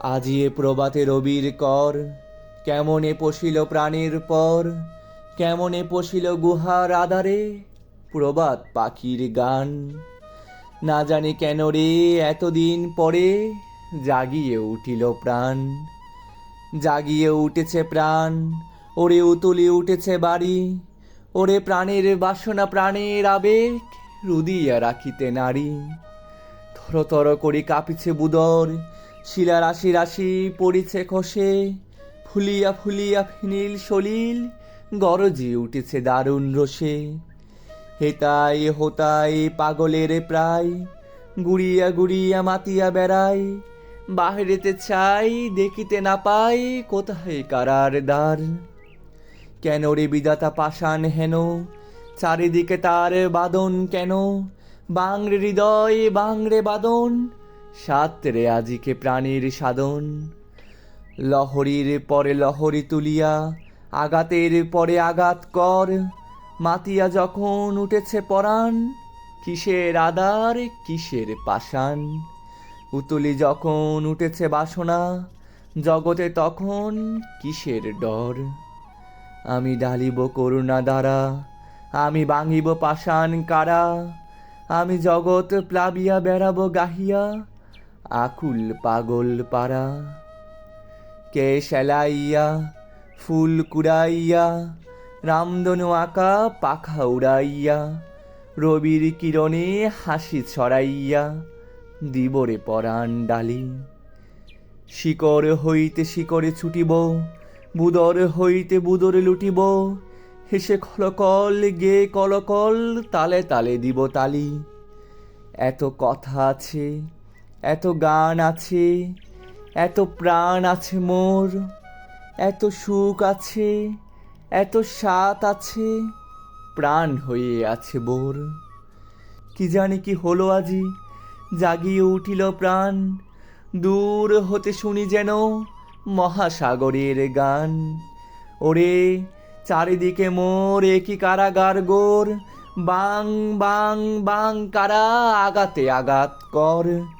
আজিয়ে প্রবাতে রবির কর। কেমনে পশিল প্রাণের পর? কেমনে পশিল গুহার আধারে? প্রবাদ পাখির গান। না জানি কেন রে, এতদিন পরে জাগিয়ে উঠিল প্রাণ। জাগিয়ে উঠেছে প্রাণ। ওরে উতলি উঠেছে বাড়ি। ওরে প্রাণের বাসনা, প্রাণের আবেগ রুদিয়া রাখিতে নারী। থর থর করি কাঁপিছে বুদর। শিলা রাশি রাশি পড়িছে খসে, ফুলিয়া ফুলিয়া ফিনিল সলিল, গরজি উঠেছে দারুণ রসে। হেতাই হোতাই পাগলের প্রায়, গুড়িয়া গুড়িয়া মাতিয়া বেড়াই, বাহিরেতে চাই, দেখিতে না পাই, কোথায় কারার দ্বার? কেন রে বিদাতা পাষাণ হেন? চারিদিকে তার বাদন কেন? বাংরে হৃদয়, বাংরে বাদন সাতরে আজিকে প্রাণীর সাধন, লহরীর পরে লহরী তুলিয়া, আঘাতের পরে আঘাত কর। মাতিয়া যখন উঠেছে পরাণ, কিসের আদার কিসের পাষাণ? উতলি যখন উঠেছে বাসনা, জগতে তখন কিসের ডর? আমি ডালিব করুণা দ্বারা, আমি ভাঙিব পাষাণ কারা? আমি জগৎ প্লাবিয়া বেড়াবো গাহিয়া আকুল পাগল পাড়া। কে সেলাইয়া, ফুল কুড়াইয়া, রামধনু আঁকা পাখা উড়াইয়া, রবির কিরণে হাসি ছড়াইয়া, দিবরে পরাণ ডালি। শিকড় হইতে শিকড়ে ছুটিব, বুদর হইতে বুদরে লুটিব, হেসে খলকল গে কলকল, তালে তালে দিব তালি। এত কথা আছে এত গান আছে, এত প্রাণ আছে মোর, এত সুখ আছে, এত স্বাদ আছে, প্রাণ হয়ে আছে বোর। কি জানি কি হলো আজি, জাগিয়ে উঠিল প্রাণ, দূর হতে শুনি যেন মহাসাগরের গান। ওরে, চারিদিকে মোর একই কারাগার গোর, বাং বাং বাং কারা আগাতে আঘাত কর।